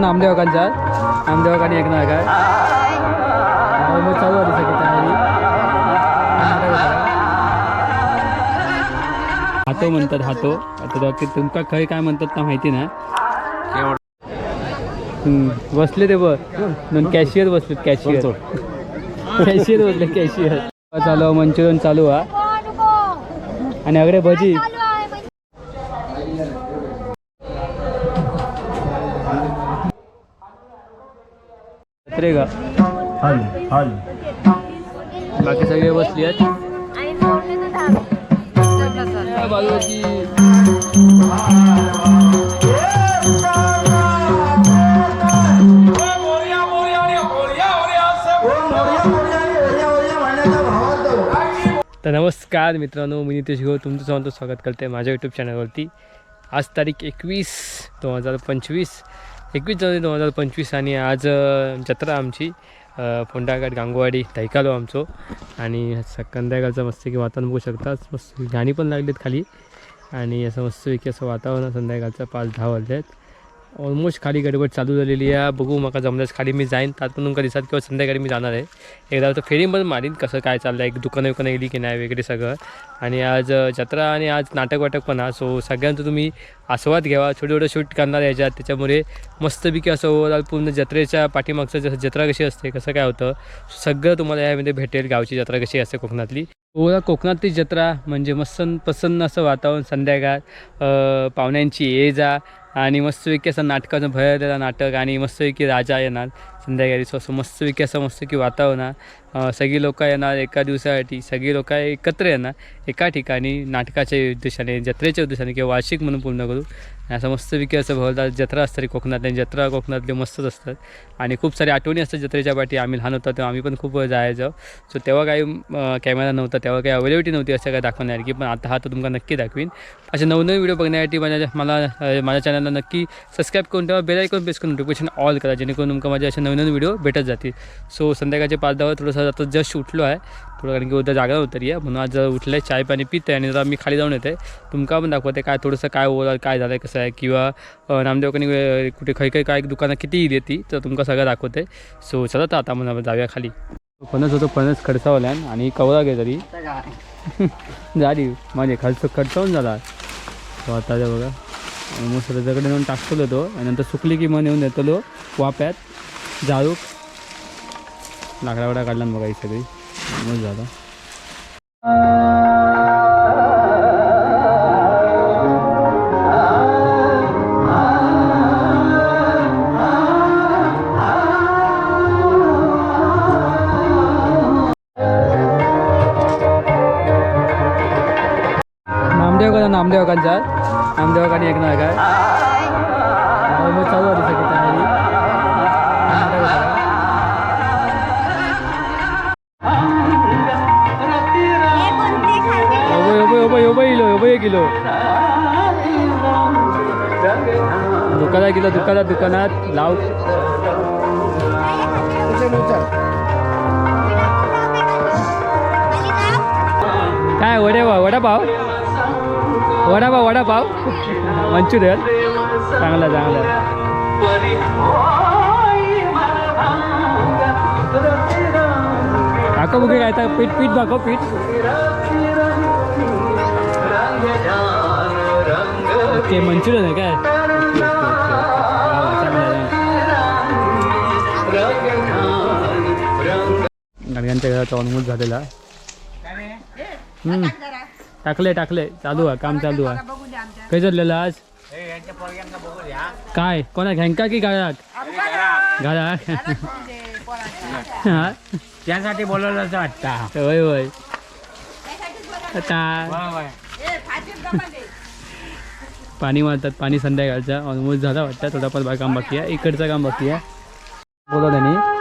नामदेवकांचा नामदेवकांनी एक ना काय मग चालू होती सगळी तयारी हातो म्हणतात हातो. आता तुमका खंय काय म्हणतात ना माहिती ना? बसले ते दोन कॅशियर बसलेत कॅशियर कॅशियर बसले कॅशियर चालू मंचुरियन चालू हा. आणि अगरे भजी. रे का बाकी सगळे बसली आहेत. बाजूची तर नमस्कार मित्रांनो मी नितेश गो तुमचं सर्वांचं स्वागत करते माझ्या यूट्यूब चॅनलवरती आज तारीख एकवीस दोन हजार पंचवीस. एकवीस जानेवारी दोन हजार पंचवीस आणि आज जत्रा आमची. फोंडाघाट गांगवाडी दैकालो आमचो. आणि संध्याकाळचं मस्तपैकी वातावरण बघू शकता. मस्त गाणी पण लागलीत खाली. आणि असं मस्तपैकी असं वातावरण संध्याकाळचं पाच दहा वाजले आहेत ऑलमोस्ट खाली गडबड चालू झालेली आहे. बघू मका जमल्यास खाली मी जाईन. त्यात पण तुमका दिसत किंवा संध्याकाळी मी जाणार आहे. एकदा तर फेरी पण मारीन कसं काय चाललं आहे एक दुकानं विकानं गेली की नाही वगैरे सगळं. आणि आज जत्रा आणि आज नाटक वाटक पण हा. सो सगळ्यांचं तुम्ही आस्वाद घ्यावा छोटे छोटे शूट करणार याच्यात. त्याच्यामुळे मस्तपैकी असं ओव्हरऑल पूर्ण जत्रेच्या पाठीमागचं जसं जत्रा कशी असते कसं काय होतं सगळं तुम्हाला यामध्ये भेटेल. गावची जत्रा कशी असते कोकणातली. ओला कोकणातली जत्रा म्हणजे मस्त प्रसन्न असं वातावरण संध्याकाळ पाहुण्यांची ये जा आणि मस्तपैकी असं नाटकाचं भरलेलं नाटक आणि मस्तपैकी राजा येणार संध्याकाळी. असं मस्तपैकी असं मस्तपैकी वातावरण सगळी लोकं येणार एका दिवसासाठी सगळी लोकं एकत्र येणार एका ठिकाणी नाटकाच्या उद्देशाने जत्रेच्या उद्देशाने किंवा वार्षिक म्हणून पूर्ण करू असं मस्तपैकी असं भरतात जत्रा असतात कोकणातल्या जत्रा कोकणातले मस्तच असतात. आणि खूप साऱ्या आठवणी असतात जत्रेच्या पाठी. आम्ही लहान होतो तेव्हा आम्ही पण खूप जायचो. सो तेव्हा काही कॅमेरा नव्हता. तेव्हा काही अवेलेबिलिटी नव्हती असं काय दाखवण्यासारखी पण आता हा तर तुमका नक्की दाखवीन. असे नवनवीन व्हिडिओ बघण्यासाठी माझ्या मला माझ्या चॅनलला नक्की सबस्क्राईब करून ठेवा. बेल ऐकून प्रेस करून नोटिफिकेशन ऑल करा जेणेकरून तुमका माझे असे नवीन नवीन व्हिडिओ भेटत जातील. सो संध्याकाळचे पाच दहा थोडंसं आता जस्ट उठलो आहे. थोडं कारण की उद्या जागा उतरी आहे म्हणून आज जरा उठलं आहे चाय पाणी पित आणि जरा मी खाली जाऊन येते. तुमका पण दाखवते काय थोडंसं काय ओव्हरऑल काय झालं आहे कसं आहे. किंवा नामदेवकांनी कुठे खै खै काय दुकानं किती येते ती तर तुमका सगळं दाखवते. सो चला तर आता म्हणून जाऊया खाली. फणस होतो फणस खडसावल्यान आणि कवरा घे तरी. झाली. माझे खर्च खडसावून झाला. तो आता बघा आणि मग त्याच्याकडे नेऊन टाकतो तो. आणि नंतर सुकली की मग नेऊन देतलो वाप्यात. जाळूक लाकडावडा काढला बघा ही सगळी. बहुत ज़्यादा नामदेव का नामदेव का जात नामदेवकांचा नामदेवकांनी एक ना काय? दुकानात किलो दुकानात दुकानात लाव. काय वडे वडापाव वडापाव वडापाव मंचुरियन? चांगला चांगला. काका बुके काय पीठ पीठ दाखव पीठ. ओके मंचुरियन आहे काय? गाडग्यांच्या घराचा ऑलमोस्ट झालेला. हम्म. टाकले टाकले. चालू आहे काम चालू आहे. काय चाललेलं आज? काय? कोणा घ्यांका की गाळाक हा? त्यासाठी बोलवलं वाटतं. होय होय. आता पाणी मारतात पाणी संध्याकाळचा. ऑलमोस्ट झाला वाटतं. थोडाफार काम बाकी आहे. इकडचं काम बाकी आहे. बोला त्यांनी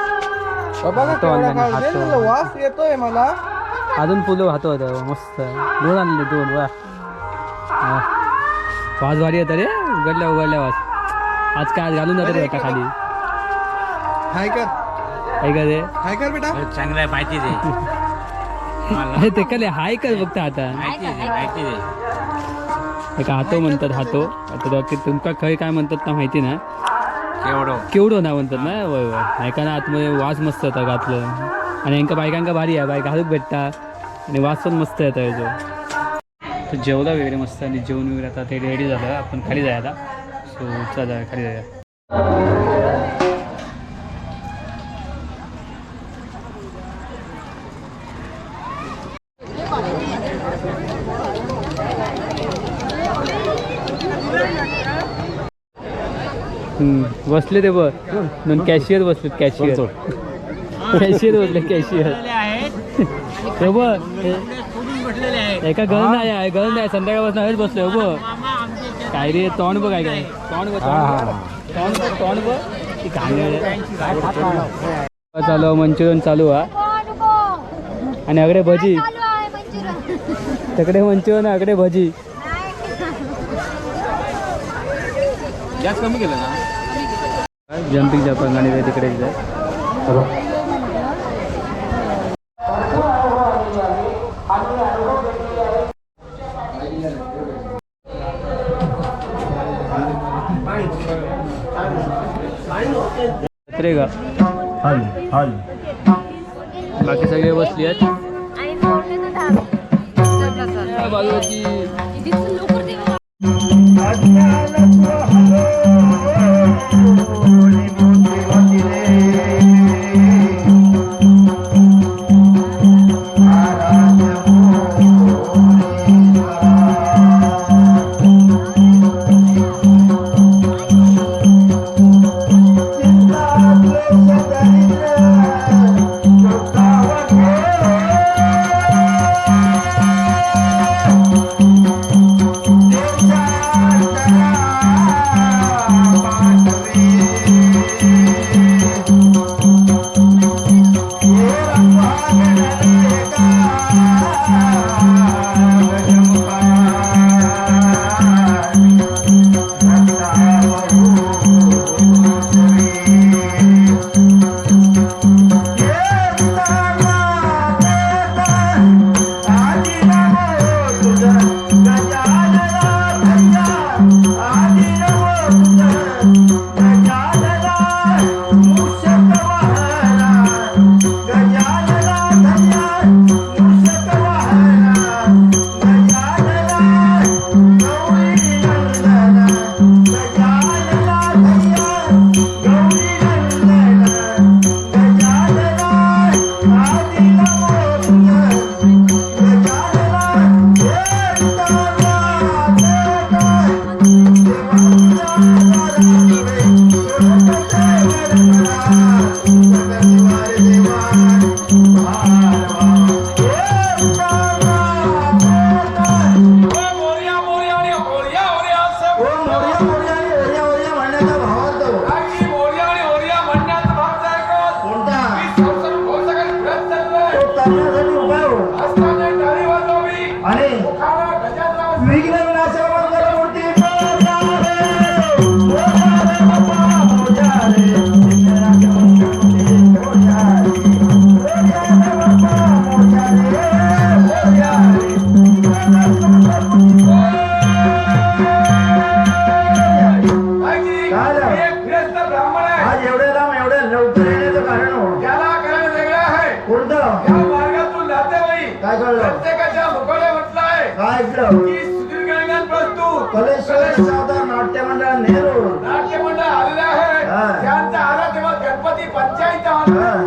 हातो आणला आणि हातो. वास येतोय मला. अजून फुलं वाहतो होतं मस्त. दोन आणले दोन वा वा. वास भारी येतं रे. उघडल्या उघडल्या वास. आज काय आज घालून जातं रे आता खाली. हाय कर. काय का रे. हाय कर बेटा. चांगलं आहे माहिती दे. अरे ते कले हाय कर बघता आता. माहिती दे माहिती दे. एका हातो म्हणतात हातो. आता तुमका खय काय म्हणतात ना माहिती ना. केवढं? केवढं ना म्हणतात ना? वय वय बायकांना आतमध्ये वास मस्त येता घातलं आणि यांका बायकांका भारी आहे. बायक घालूक भेटता आणि वास पण मस्त येता याचो तर जेवला वगैरे मस्त. आणि जेवण वगैरे आता ते रेडी झालं. आपण खाली जायला आता. सो चला खाली जाऊया. हम्म, बसले ते बघ. दोन कॅशियर बसलेत कॅशियर कॅशियर बसले कॅशियर बघ. एका गळ नाही आहे गळ नाही. संध्याकाळपासून हवेच बसलोय हो बघ. काय रे तोंड बघ काय काय तोंड बघ तोंड बघ. तोंड बघ ती घाणेरडे. चालू मंचुरियन चालू हा. आणि अगडे भजी. चालू आहे मंचुरियन? तकडे मंचुरियन अगडे भजी. गॅस कमी केलं ना? जम्पिंग जपान आणि ते तिकडे जाय रे का? हल हल बाकी सगळे बसली आहेत. बाजूची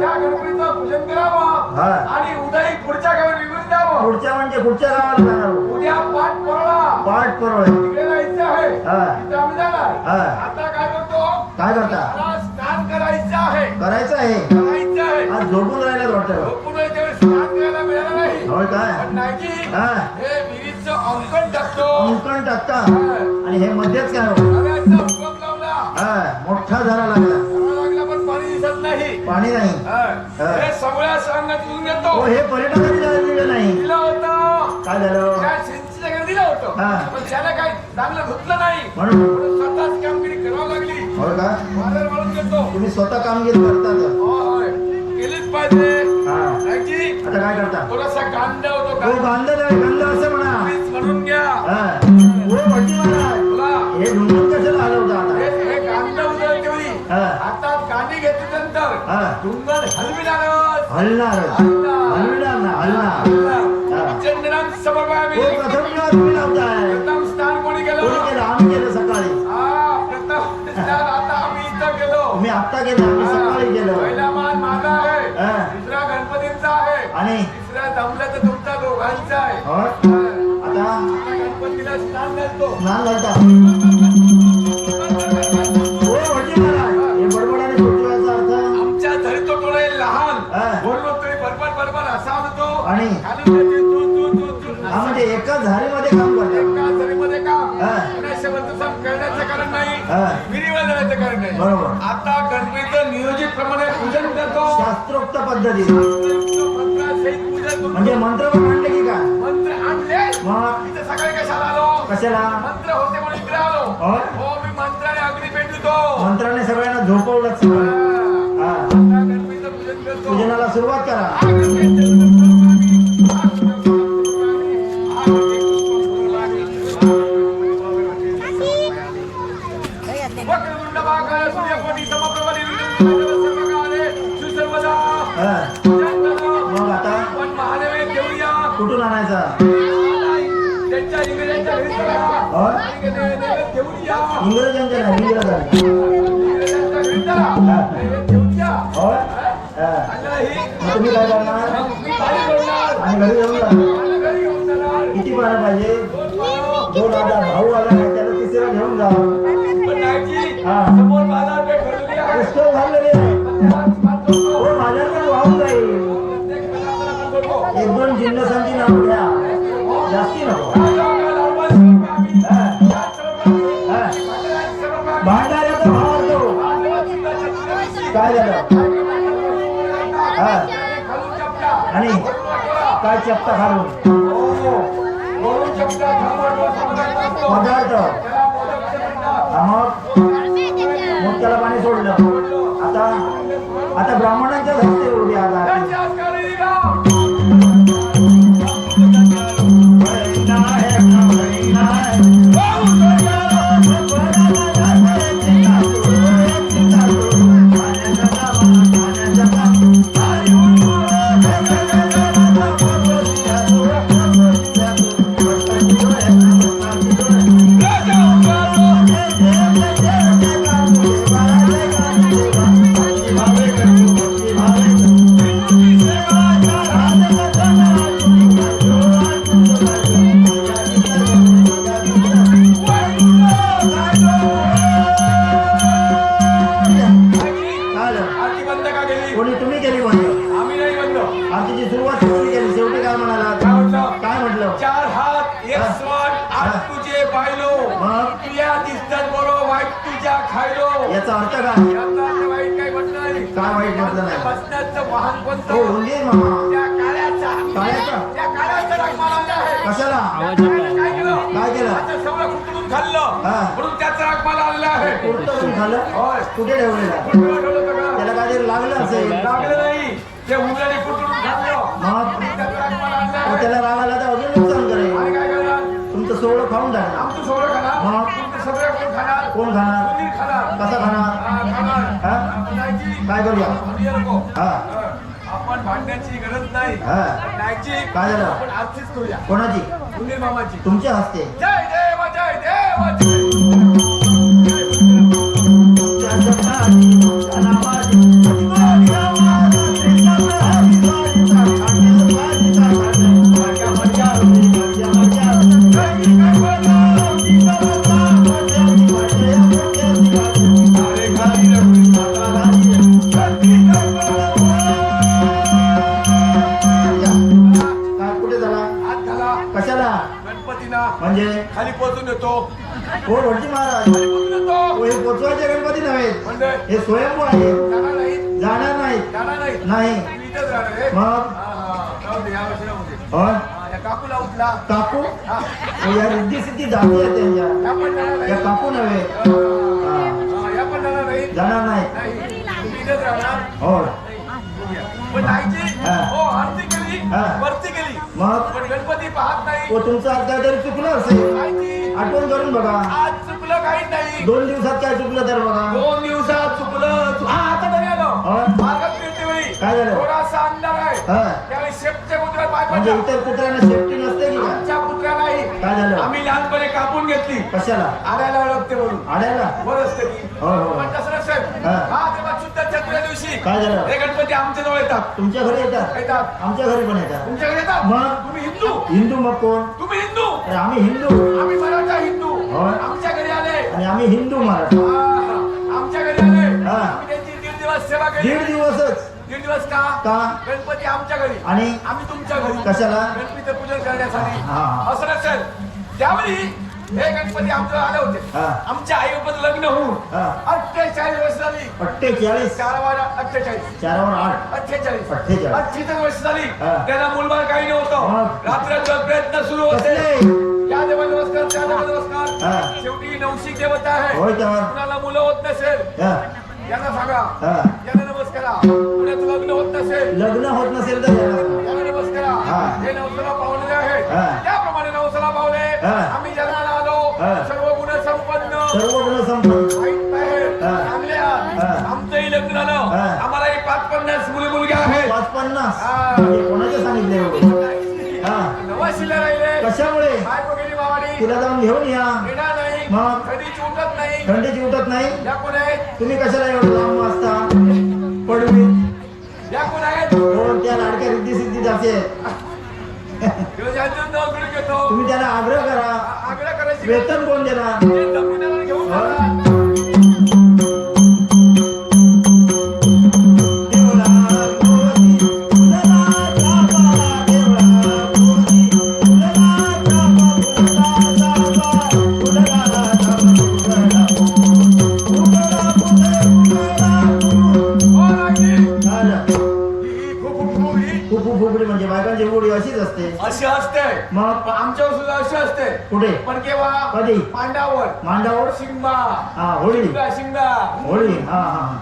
त्या गणपतीचं पूजन करावं हा. आणि उद्या पुढच्या गावी निघून द्यावं. पुढच्या म्हणजे पुढच्या गावाला जाणार. उद्या पाठ पडला पाठ परवड तिकडे जायचं आहे. हा. तिथे आम्ही जाणार. हा. आता काय करतो? काय करता? मला स्नान करायचं आहे. करायचं आहे. हो हे पर्यटकांनी दिलं नाही. दिलं होतं. काय झालं? त्या दिलं होतं. हा. पण त्याला काही चांगलं धुतलं नाही. म्हणून? म्हणून स्वतःच कामगिरी करावं लागली. का? घेतो तुम्ही स्वतः कामगिरी होय केलीच पाहिजे. हा. नाही की? आता काय करता? थोडासा कांदा होतो हो कांदा गंध असं म्हणा. प्लीज म्हणून घ्या. हा. हो भटजी महाराज हे कशाला हलवता हे आता हे कांदा उचल तेवढी हलविणारच. हलणार हलविणार ना हलणार समर्पयामी. हो प्रथम तुम्ही लावताय प्रथम स्नान कोणी केलं कोणी केलं आम्ही केलं सकाळी हा प्रथम स्नान आता आम्ही इथं केलो मी आत्ता केलं आम्ही सकाळी केलं पहिला मान माझा आहे. दुसरा गणपतींचा आहे आणि तिसरा जमलं तर तुमचा दोघांचा आहे. आता आता गणपतीला स्नान घालतो स्नान घालता शास्त्रोक्त पद्धती. म्हणजे मंत्र पण आणले की काय? मंत्र आणले? मग? इथे सकाळी कशाला आलो? कशाला? मंत्र होते म्हणून इकडे आलो. हो? हो मी मंत्राने अग्नी पेटवतो मंत्राने सगळ्यांना हा. करतो. पूजनाला सुरुवात करा. तुम्ही काय करणार आणि घरी जाऊन काय चपटा खालून? पदार्थ. मग मग त्याला पाणी सोडलं. आता आता ब्राह्मणांच्या हस्ते उभी आता हो कोणतं मामा त्या काळ्याचा. काळ्याचा? त्या काळ्याचा रंग मारला आहे. कशाला? काय केलं? काय केलं? आता सगळं कुठून खाल्लं? हा. म्हणून त्याचा राग मला आलेला आहे. कुठं ठेवलेला? त्याला काहीतरी लागलं असेल? लागलं खाल्लं? मग? त्याला राग आला तर अजून नुकसान करेल. काय तुमचं सोहळं खाऊन टाकणार मग? कोण खाणार? कसा खाणार? हा, हा? काय करूया? हा. भांडण्याची गरज नाही. हा. काय झालं? आपण आजचीच करूया. कोणाची? सुनील मामाची. तुमच्या हस्ते. जय जय! हो भटजी महाराज? हो, पोचवायचे गणपती नव्हे. म्हणजे? हे स्वयंभू आहे जाणार नाही जाणार नाहीत. नाही. आहे. मग? काकूला उचला काकू? या रिद्धी सिद्धी जाती आहेत त्यांच्या. या काकू नव्हे. या पण जाणार नाही. हो. हा. मग? गणपती पाहत नाही. तुमचं आज काहीतरी चुकलं असेल. आठवण करून बघा. आज चुकलं काही नाही. दोन दिवसात काय चुकलं तर बघा. दोन दिवसात चुकलं. हा आता तरी आलो. हा. मार्गात फिरते वेळी काय झालं? थोडासा अंधार आहे. हा. त्यावेळी पाय म्हणजे पडला इतर कुत्र्यांना सेफ्टी नसते की काय? आमच्या काय झालं? आम्ही लहानपणी कापून घेतली. कशाला? आडायला ओळखते म्हणून. आड्याला? वर असते ती हो, हो. पण तसं नसेल हा. हा तेव्हा चतुर्या दिवशी. काय झालं? हे गणपती आमच्या जवळ येतात. तुमच्या घरी येतात? येतात. आमच्या घरी पण येतात. तुमच्याकडे येतात? मग? तुम्ही हिंदू? हिंदू मग कोण? तुम्ही हिंदू? अरे आम्ही हिंदू. आम्ही मराठा हिंदू. आमच्या घरी आले. आणि आम्ही हिंदू मराठा. हा, आमच्या घरी आले. हा. आम्ही त्यांची दीड दिवस सेवा केली. दीड दिवसच. दीड दिवस का? का? गणपती आमच्या घरी. आणि? आम्ही तुमच्या घरी. कशाला? गणपतीचं पूजन करण्यासाठी. हा. असं नसेल. त्यावेळी हे गणपती आमच्या आले होते हा. आमच्या आई बाबत लग्न होऊन हा. अठ्ठेचाळीस वर्ष झाली अठ्ठेचाळीस चार वारा अठ्ठेचाळीस चारावर आठ अठ्ठेचाळीस अठ्ठेचाळीस. अठ्ठेचाळीस वर्ष झाली हा. त्यांना मुलबाळ काही नव्हतं मग? रात्रभर प्रयत्न सुरू होते कसले? त्या देवा नमस्कार त्या देवा नमस्कार हा. शेवटी नवशी देवता आहे होय कुणाला मुलं होत नसेल हा, यांना सांगा हा. यांना नमस्कारा पुण्याचं लग्न होत नसेल लग्न होत नसेल तर सांगा. यांना नमस्कारा हा. हे नवसाला पावलेले आहेत हा. त्याप्रमाणे नवसाला पावले हा. आम्ही जन्माला हा. सर्व गुण संपन्न सर्व गुण संपन्न. चांगले. आमचंही लग्न झालं. आम्हालाही पाच पन्नास मुली मुलगे आहेत. पाच पन्नास कोणाचे सांगितले एवढे? हा. नवाशीला राहिले. कशामुळे? बायको गेली मावाडी. तिला जाऊन घेऊन या. नाही. मग? कधीच उठत नाही. थंडीची उठत नाही? या कोण आहेत? तुम्ही कशाला एवढं लांब वाजता पडवी. या कोण आहेत? त्या लाडक्या रिद्धी सिद्धी जाते किंवा ज्यांचं नाव घेऊन घेतो तुम्ही त्याला आग्रह करा. आग्रह करायची वेतन कोण देणार? अशी असते. मग? आमच्यावर सुद्धा अशी असते. कुठे? पण केव्हा? कधी? पांडावर मांडावर? शिंगा. हा होळी. शिंगा शिंगा. होळी. हा हा हा.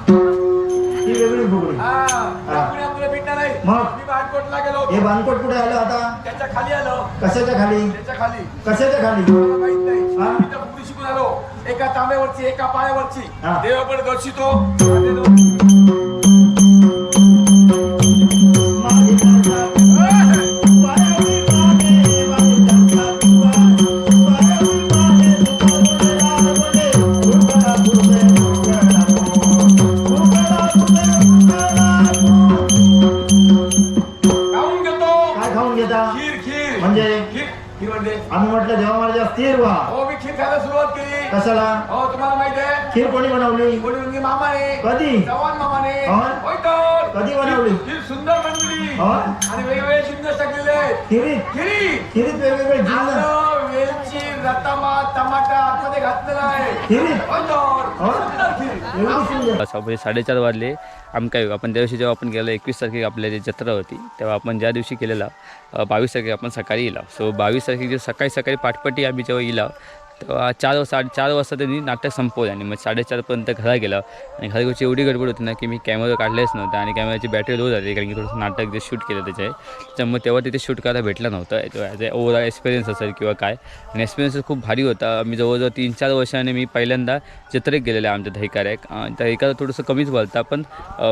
ती वेगळी फुगडी. हा. भेटणार नाही. मग? मी बाणकोटला गेलो हे होतो बानकोट कुठे आलं आता? त्याच्याखाली आलो. कशाच्या खाली? त्याच्याखाली. कशाच्या खाली? मला माहीत नाही. हा? मी तर फुगडी शिकून आलो. एका तांब्यावरची एका पायावरची. हा. देव पण दर्शितो. म्हणजे साडेचार वाजले. आम काय आपण त्या दिवशी जेव्हा आपण गेलो एकवीस तारखेला आपल्या जी जत्रा होती तेव्हा आपण ज्या दिवशी केलेला बावीस तारखेला आपण सकाळी येला सो बावीस तारखेची सकाळी सकाळी पाठपट्टी आम्ही जेव्हा येला तेव्हा चार साडे चार वाजता त्यांनी नाटक संपवलं आणि मग साडेचारपर्यंत घरा गेलं. आणि घरगुची एवढी गडबड होती ना की मी कॅमेरा काढलेच नव्हता आणि कॅमेराची बॅटरी लो झाली कारण की थोडंसं नाटक जे शूट केलं त्याचे. त्यामुळे तेव्हा तिथे शूट करायला भेटलं नव्हतं. तो ॲज अ ओव्हरऑल एक्सपिरियन्स असेल किंवा काय. आणि एक्सपिरियन्स खूप भारी होता. मी जवळजवळ तीन चार वर्षाने मी पहिल्यांदा जत्रेत गेलेलं आहे आमच्या दहिकाऱ्याक. त्या थोडंसं कमीच बोलता पण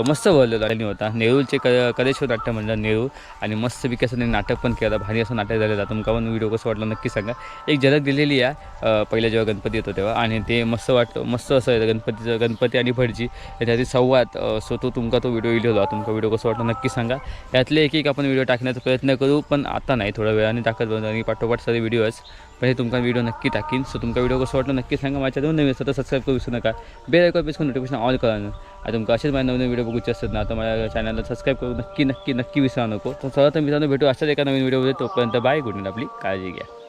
मस्त बोललेलो आणि होता. नेरूळचे क कदेश्वर नाट्य म्हणलं नेरूळ आणि मस्त विकास नाटक पण केलं. भारी असं नाटक झालेलं. तुमका पण व्हिडिओ कसं वाटलं नक्की सांगा. एक झलक दिलेली आहे. पहिल्या जेव्हा गणपती येतो तेव्हा आणि ते मस्त वाटतं मस्त असं आहे गणपतीचं गणपती आणि भटजी याच्यातील संवाद. सो तो तुमका तो व्हिडिओ इलो तुमका व्हिडिओ कसं वाटतो नक्की सांगा. यातले एक एक आपण व्हिडिओ टाकण्याचा प्रयत्न करू पण आता नाही थोड्या वेळाने टाकत बघू आणि पाठोपाठ सगळे व्हिडिओज पण हे तुमका व्हिडिओ नक्की टाकीन. सो तुमका व्हिडिओ कसं वाटलं नक्की सांगा. माझ्या दोन नवीन असतं सबस्क्राईब करू विसरू नका. बेल आयकॉन प्रेस करून नोटिफिकेशन ऑल करा. ना आणि तुमका असेच माझ्या नवीन व्हिडिओ बघूचे असतात ना तर माझ्या चॅनलला सबस्क्राईब करू नक्की नक्की नक्की विसरा नको. तर चला तर मित्रांनो भेटू अशाच एका नवीन व्हिडिओमध्ये तोपर्यंत बाय गुड नाईट आपली काळजी घ्या.